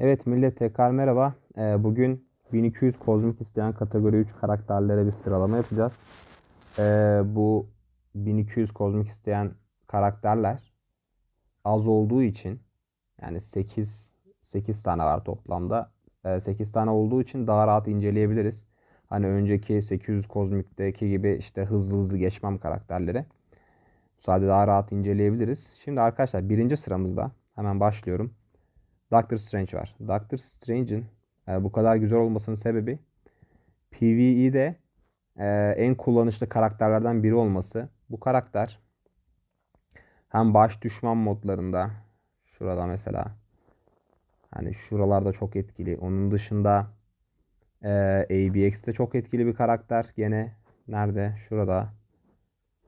Evet millet tekrar merhaba. Ee, bugün 1200 kozmik isteyen kategori 3 karakterlere bir sıralama yapacağız. Ee, bu 1200 kozmik isteyen karakterler az olduğu için yani 8 8 tane var toplamda. Ee, 8 tane olduğu için daha rahat inceleyebiliriz. Hani önceki 800 kozmikteki gibi işte hızlı hızlı geçmem karakterleri. Bu sayede daha rahat inceleyebiliriz. Şimdi arkadaşlar birinci sıramızda hemen başlıyorum. Doctor Strange var. Doctor Strange'in e, bu kadar güzel olmasının sebebi PvE'de e, en kullanışlı karakterlerden biri olması. Bu karakter hem baş düşman modlarında şurada mesela hani şuralarda çok etkili. Onun dışında e, ABX'te çok etkili bir karakter. Gene nerede? Şurada.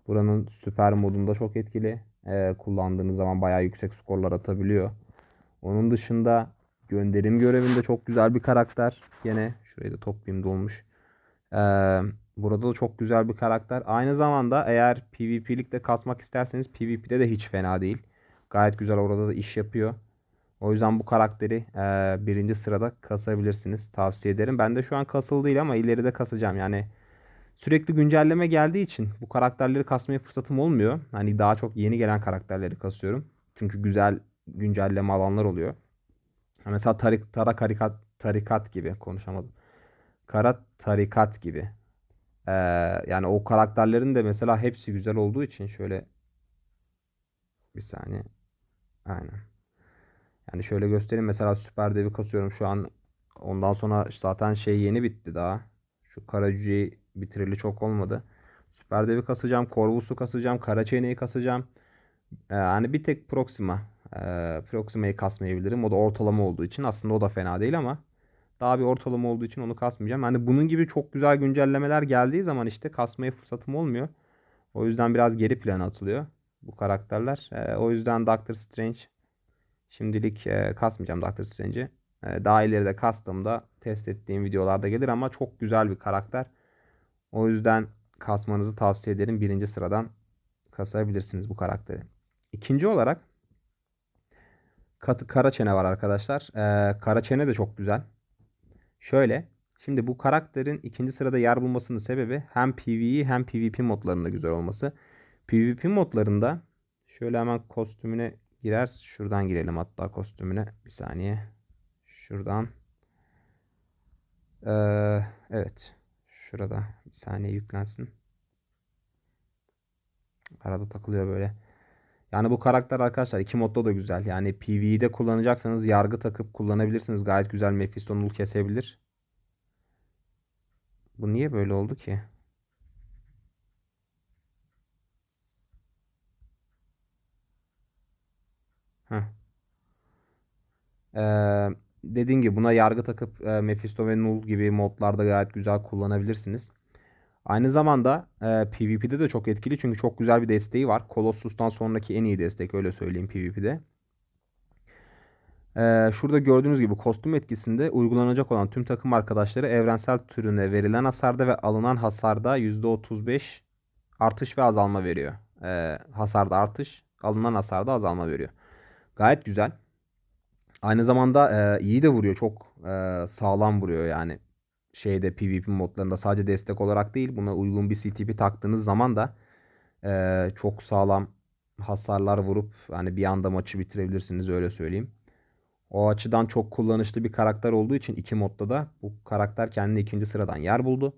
Buranın süper modunda çok etkili. E, kullandığınız zaman bayağı yüksek skorlar atabiliyor. Onun dışında gönderim görevinde çok güzel bir karakter. Yine şurayı da toplayayım dolmuş. Ee, burada da çok güzel bir karakter. Aynı zamanda eğer PvP'likte kasmak isterseniz PvP'de de hiç fena değil. Gayet güzel orada da iş yapıyor. O yüzden bu karakteri e, birinci sırada kasabilirsiniz. Tavsiye ederim. Ben de şu an kasılı değil ama ileride kasacağım. Yani sürekli güncelleme geldiği için bu karakterleri kasmaya fırsatım olmuyor. Hani daha çok yeni gelen karakterleri kasıyorum. Çünkü güzel güncelleme alanlar oluyor. Mesela tarik, tara karikat, tarikat gibi konuşamadım. Kara tarikat gibi. Ee, yani o karakterlerin de mesela hepsi güzel olduğu için şöyle bir saniye. Aynen. Yani şöyle göstereyim. Mesela süper devi kasıyorum şu an. Ondan sonra zaten şey yeni bitti daha. Şu kara bitirili çok olmadı. Süper devi kasacağım. Corvus'u kasacağım. Kara çeyneyi kasacağım. Ee, yani bir tek Proxima. Ee, Proxima'yı kasmayabilirim. O da ortalama olduğu için. Aslında o da fena değil ama daha bir ortalama olduğu için onu kasmayacağım. Yani bunun gibi çok güzel güncellemeler geldiği zaman işte kasmaya fırsatım olmuyor. O yüzden biraz geri plana atılıyor bu karakterler. O yüzden Doctor Strange şimdilik e, kasmayacağım Doctor Strange'i. Daha ileride kastığımda test ettiğim videolarda gelir ama çok güzel bir karakter. O yüzden kasmanızı tavsiye ederim. Birinci sıradan kasabilirsiniz bu karakteri. İkinci olarak Katı kara çene var arkadaşlar. Ee, kara çene de çok güzel. Şöyle. Şimdi bu karakterin ikinci sırada yer bulmasının sebebi hem PvE hem PvP modlarında güzel olması. PvP modlarında şöyle hemen kostümüne girer. Şuradan girelim hatta kostümüne. Bir saniye. Şuradan. Ee, evet. Şurada. Bir saniye yüklensin. Arada takılıyor böyle. Yani bu karakter arkadaşlar iki modda da güzel. Yani PvE'de kullanacaksanız yargı takıp kullanabilirsiniz. Gayet güzel Mephisto null kesebilir. Bu niye böyle oldu ki? Ee, dediğim gibi buna yargı takıp e, Mephisto ve Null gibi modlarda gayet güzel kullanabilirsiniz. Aynı zamanda e, PvP'de de çok etkili çünkü çok güzel bir desteği var. Colossus'tan sonraki en iyi destek öyle söyleyeyim PvP'de. E, şurada gördüğünüz gibi kostüm etkisinde uygulanacak olan tüm takım arkadaşları evrensel türüne verilen hasarda ve alınan hasarda %35 artış ve azalma veriyor. E, hasarda artış, alınan hasarda azalma veriyor. Gayet güzel. Aynı zamanda e, iyi de vuruyor. Çok e, sağlam vuruyor yani şeyde PvP modlarında sadece destek olarak değil buna uygun bir CTP taktığınız zaman da e, çok sağlam hasarlar vurup hani bir anda maçı bitirebilirsiniz öyle söyleyeyim. O açıdan çok kullanışlı bir karakter olduğu için iki modda da bu karakter kendini ikinci sıradan yer buldu.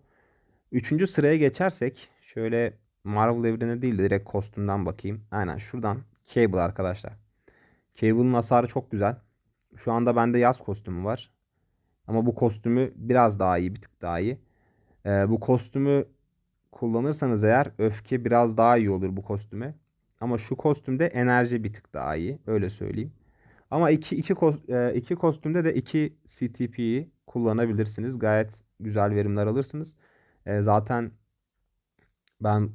Üçüncü sıraya geçersek şöyle Marvel evreni değil de direkt kostümden bakayım. Aynen şuradan Cable arkadaşlar. Cable'ın hasarı çok güzel. Şu anda bende yaz kostümü var. Ama bu kostümü biraz daha iyi, bir tık daha iyi. Ee, bu kostümü kullanırsanız eğer öfke biraz daha iyi olur bu kostüme. Ama şu kostümde enerji bir tık daha iyi. Öyle söyleyeyim. Ama iki, iki, e, iki kostümde de iki CTP'yi kullanabilirsiniz. Gayet güzel verimler alırsınız. E, zaten ben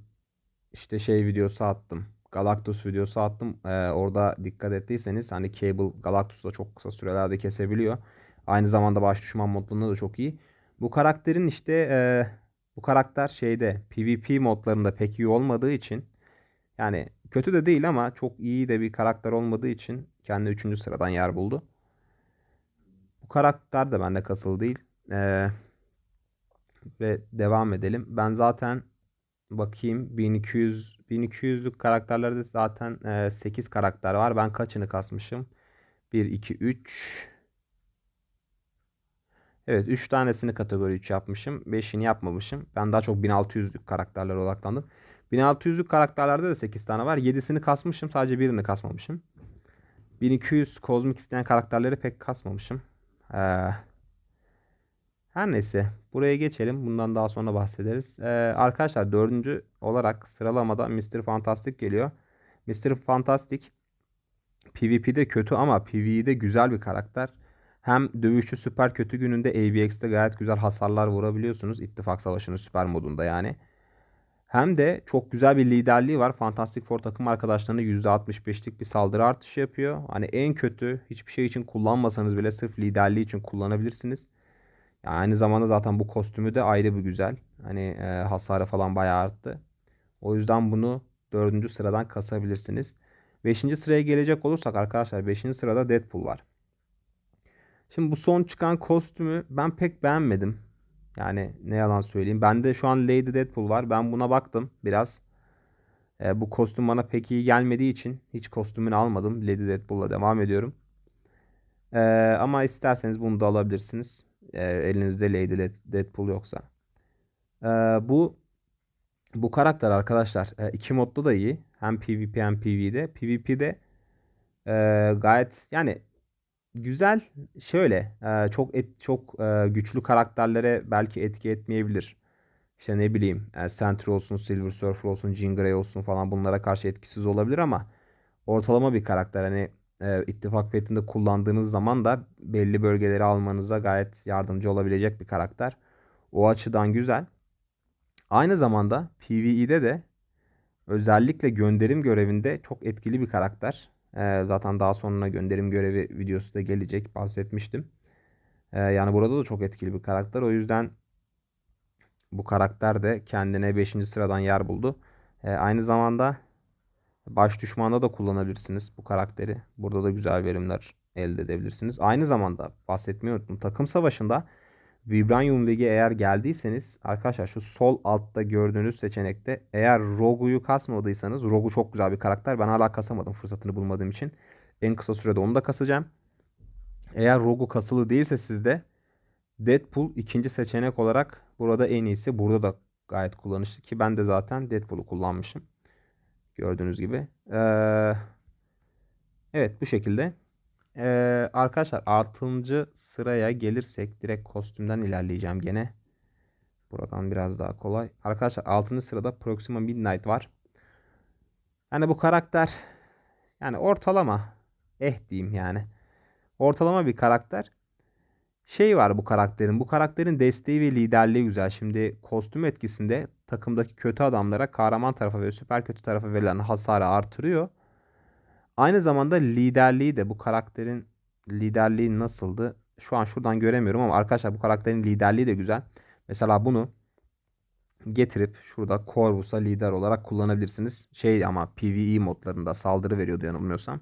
işte şey videosu attım. Galactus videosu attım. E, orada dikkat ettiyseniz hani Cable Galactus'u da çok kısa sürelerde kesebiliyor. Aynı zamanda baş düşman modlarında da çok iyi. Bu karakterin işte e, bu karakter şeyde PvP modlarında pek iyi olmadığı için yani kötü de değil ama çok iyi de bir karakter olmadığı için kendi 3. sıradan yer buldu. Bu karakter de bende kasılı değil. Ee, ve devam edelim. Ben zaten bakayım 1200 1200'lük karakterlerde zaten e, 8 karakter var. Ben kaçını kasmışım? 1 2 3 Evet 3 tanesini kategori 3 yapmışım. 5'ini yapmamışım. Ben daha çok 1600'lük karakterlere odaklandım. 1600'lük karakterlerde de 8 tane var. 7'sini kasmışım. Sadece birini kasmamışım. 1200 kozmik isteyen karakterleri pek kasmamışım. Ee, her neyse. Buraya geçelim. Bundan daha sonra bahsederiz. Ee, arkadaşlar dördüncü olarak sıralamada Mr. Fantastic geliyor. Mr. Fantastic PvP'de kötü ama PvE'de güzel bir karakter. Hem dövüşçü süper kötü gününde AVX'de gayet güzel hasarlar vurabiliyorsunuz. İttifak Savaşı'nın süper modunda yani. Hem de çok güzel bir liderliği var. Fantastic Four takım arkadaşlarına %65'lik bir saldırı artışı yapıyor. Hani en kötü hiçbir şey için kullanmasanız bile sırf liderliği için kullanabilirsiniz. Yani aynı zamanda zaten bu kostümü de ayrı bir güzel. Hani e, hasarı falan bayağı arttı. O yüzden bunu dördüncü sıradan kasabilirsiniz. Beşinci sıraya gelecek olursak arkadaşlar beşinci sırada Deadpool var. Şimdi bu son çıkan kostümü ben pek beğenmedim. Yani ne yalan söyleyeyim. Bende şu an Lady Deadpool var. Ben buna baktım biraz. E, bu kostüm bana pek iyi gelmediği için hiç kostümünü almadım. Lady Deadpool'la devam ediyorum. E, ama isterseniz bunu da alabilirsiniz. E, elinizde Lady Deadpool yoksa. E, bu bu karakter arkadaşlar e, iki modda da iyi. Hem PvP hem PvE'de. PvP'de e, gayet yani güzel şöyle e, çok et, çok e, güçlü karakterlere belki etki etmeyebilir. İşte ne bileyim e, Sentry olsun, Silver Surfer olsun, Jean Grey olsun falan bunlara karşı etkisiz olabilir ama ortalama bir karakter. Hani e, ittifak fethinde kullandığınız zaman da belli bölgeleri almanıza gayet yardımcı olabilecek bir karakter. O açıdan güzel. Aynı zamanda PvE'de de özellikle gönderim görevinde çok etkili bir karakter. Ee, zaten daha sonra gönderim görevi videosu da gelecek. Bahsetmiştim. Ee, yani burada da çok etkili bir karakter. O yüzden bu karakter de kendine 5. sıradan yer buldu. Ee, aynı zamanda baş düşmanda da kullanabilirsiniz bu karakteri. Burada da güzel verimler elde edebilirsiniz. Aynı zamanda bahsetmeyi. Takım savaşında Vibranium Ligi eğer geldiyseniz arkadaşlar şu sol altta gördüğünüz seçenekte eğer Rogue'yu kasmadıysanız Rogue çok güzel bir karakter. Ben hala kasamadım fırsatını bulmadığım için. En kısa sürede onu da kasacağım. Eğer Rogue kasılı değilse sizde Deadpool ikinci seçenek olarak burada en iyisi. Burada da gayet kullanışlı ki ben de zaten Deadpool'u kullanmışım. Gördüğünüz gibi. Ee, evet bu şekilde. Ee, arkadaşlar 6. sıraya gelirsek direkt kostümden ilerleyeceğim gene. Buradan biraz daha kolay. Arkadaşlar 6. sırada Proxima Midnight var. Yani bu karakter yani ortalama eh diyeyim yani. Ortalama bir karakter. Şey var bu karakterin. Bu karakterin desteği ve liderliği güzel. Şimdi kostüm etkisinde takımdaki kötü adamlara kahraman tarafa ve süper kötü tarafa verilen hasarı artırıyor. Aynı zamanda liderliği de bu karakterin liderliği nasıldı? Şu an şuradan göremiyorum ama arkadaşlar bu karakterin liderliği de güzel. Mesela bunu getirip şurada Corvus'a lider olarak kullanabilirsiniz. Şey ama PvE modlarında saldırı veriyordu yanılmıyorsam.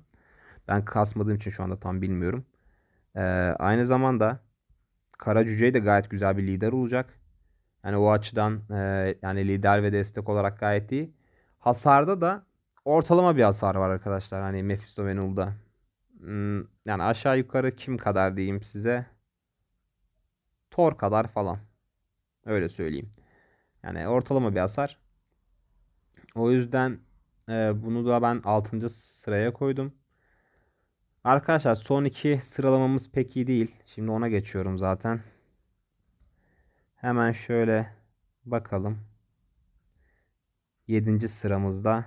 Ben kasmadığım için şu anda tam bilmiyorum. Ee, aynı zamanda Kara Cüce de gayet güzel bir lider olacak. Yani o açıdan e, yani lider ve destek olarak gayet iyi. Hasarda da ortalama bir hasar var arkadaşlar. Hani Mephisto ve. Hmm, yani aşağı yukarı kim kadar diyeyim size. Thor kadar falan. Öyle söyleyeyim. Yani ortalama bir hasar. O yüzden e, bunu da ben 6. sıraya koydum. Arkadaşlar son iki sıralamamız pek iyi değil. Şimdi ona geçiyorum zaten. Hemen şöyle bakalım. 7. sıramızda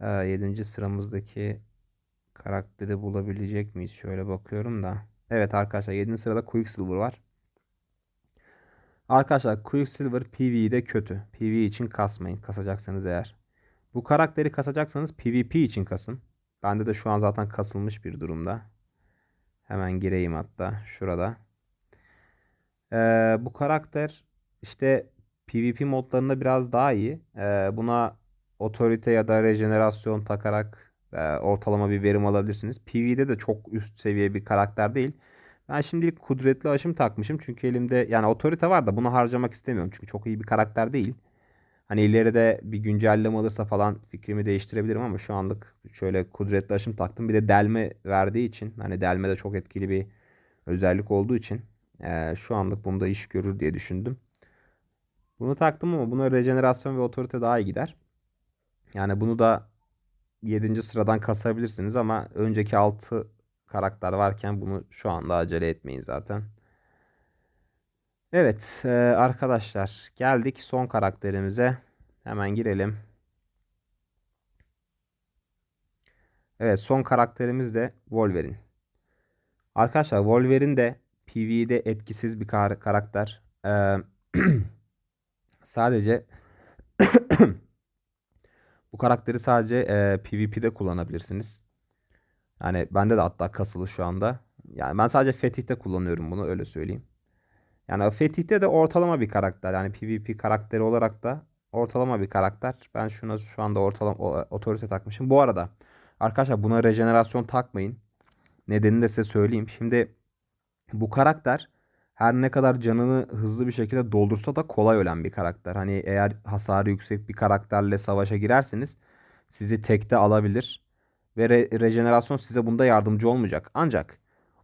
7. sıramızdaki karakteri bulabilecek miyiz? Şöyle bakıyorum da. Evet arkadaşlar 7. sırada Quicksilver var. Arkadaşlar Quicksilver PvE'de kötü. PvE için kasmayın. Kasacaksanız eğer. Bu karakteri kasacaksanız PvP için kasın. Bende de şu an zaten kasılmış bir durumda. Hemen gireyim hatta şurada. Ee, bu karakter işte PvP modlarında biraz daha iyi. Ee, buna otorite ya da rejenerasyon takarak e, ortalama bir verim alabilirsiniz. PvE'de de çok üst seviye bir karakter değil. Ben şimdilik kudretli aşım takmışım. Çünkü elimde yani otorite var da bunu harcamak istemiyorum. Çünkü çok iyi bir karakter değil. Hani ileride bir güncelleme alırsa falan fikrimi değiştirebilirim ama şu anlık şöyle kudretli aşım taktım. Bir de delme verdiği için hani delme de çok etkili bir özellik olduğu için e, şu anlık bunda iş görür diye düşündüm. Bunu taktım ama buna rejenerasyon ve otorite daha iyi gider. Yani bunu da 7. sıradan kasabilirsiniz ama önceki 6 karakter varken bunu şu anda acele etmeyin zaten. Evet e, arkadaşlar geldik son karakterimize. Hemen girelim. Evet son karakterimiz de Wolverine. Arkadaşlar Wolverine de PvE'de etkisiz bir kar karakter. Ee, sadece bu karakteri sadece e, PvP'de kullanabilirsiniz. Yani bende de hatta kasılı şu anda. Yani ben sadece Fetih'te kullanıyorum bunu öyle söyleyeyim. Yani Fetih'te de ortalama bir karakter. Yani PvP karakteri olarak da ortalama bir karakter. Ben şuna şu anda ortalama otorite takmışım. Bu arada arkadaşlar buna rejenerasyon takmayın. Nedenini de size söyleyeyim. Şimdi bu karakter her ne kadar canını hızlı bir şekilde doldursa da kolay ölen bir karakter. Hani eğer hasarı yüksek bir karakterle savaşa girerseniz sizi tekte alabilir. Ve re- rejenerasyon size bunda yardımcı olmayacak. Ancak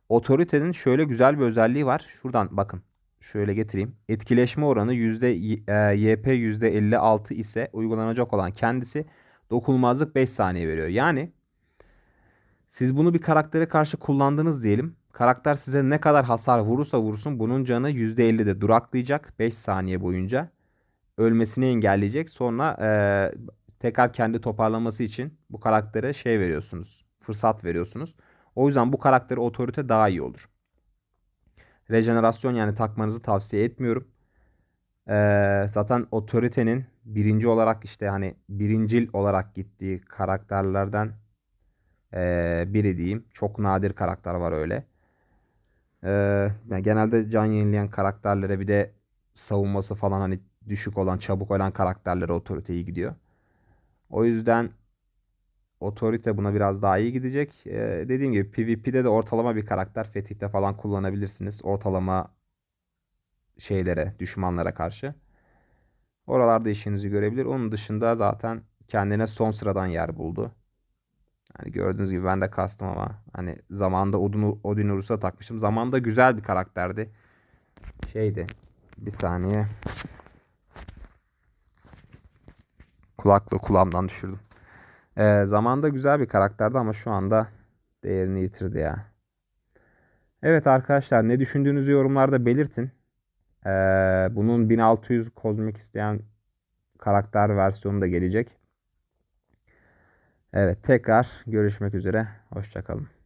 otoritenin şöyle güzel bir özelliği var. Şuradan bakın. Şöyle getireyim. Etkileşme oranı yüzde YP %56 ise uygulanacak olan kendisi dokunulmazlık 5 saniye veriyor. Yani siz bunu bir karaktere karşı kullandınız diyelim. Karakter size ne kadar hasar vurursa vursun bunun canı %50'de duraklayacak 5 saniye boyunca. Ölmesini engelleyecek. Sonra e, tekrar kendi toparlaması için bu karaktere şey veriyorsunuz. Fırsat veriyorsunuz. O yüzden bu karaktere otorite daha iyi olur. Rejenerasyon yani takmanızı tavsiye etmiyorum. Ee, zaten otoritenin birinci olarak işte hani birincil olarak gittiği karakterlerden ee, biri diyeyim. Çok nadir karakter var öyle. Ee, yani genelde can yenileyen karakterlere bir de savunması falan hani düşük olan, çabuk olan karakterlere otorite iyi gidiyor. O yüzden otorite buna biraz daha iyi gidecek. Ee, dediğim gibi PvP'de de ortalama bir karakter fetihte falan kullanabilirsiniz. Ortalama şeylere, düşmanlara karşı. Oralarda işinizi görebilir. Onun dışında zaten kendine son sıradan yer buldu. Yani gördüğünüz gibi ben de kastım ama hani zamanda Odin, Odin Urus'a takmışım. Zamanda güzel bir karakterdi. Şeydi. Bir saniye. Kulaklığı kulağımdan düşürdüm. Ee, zamanda güzel bir karakterdi ama şu anda değerini yitirdi ya. Evet arkadaşlar ne düşündüğünüzü yorumlarda belirtin. Ee, bunun 1600 kozmik isteyen karakter versiyonu da gelecek. Evet tekrar görüşmek üzere. Hoşçakalın.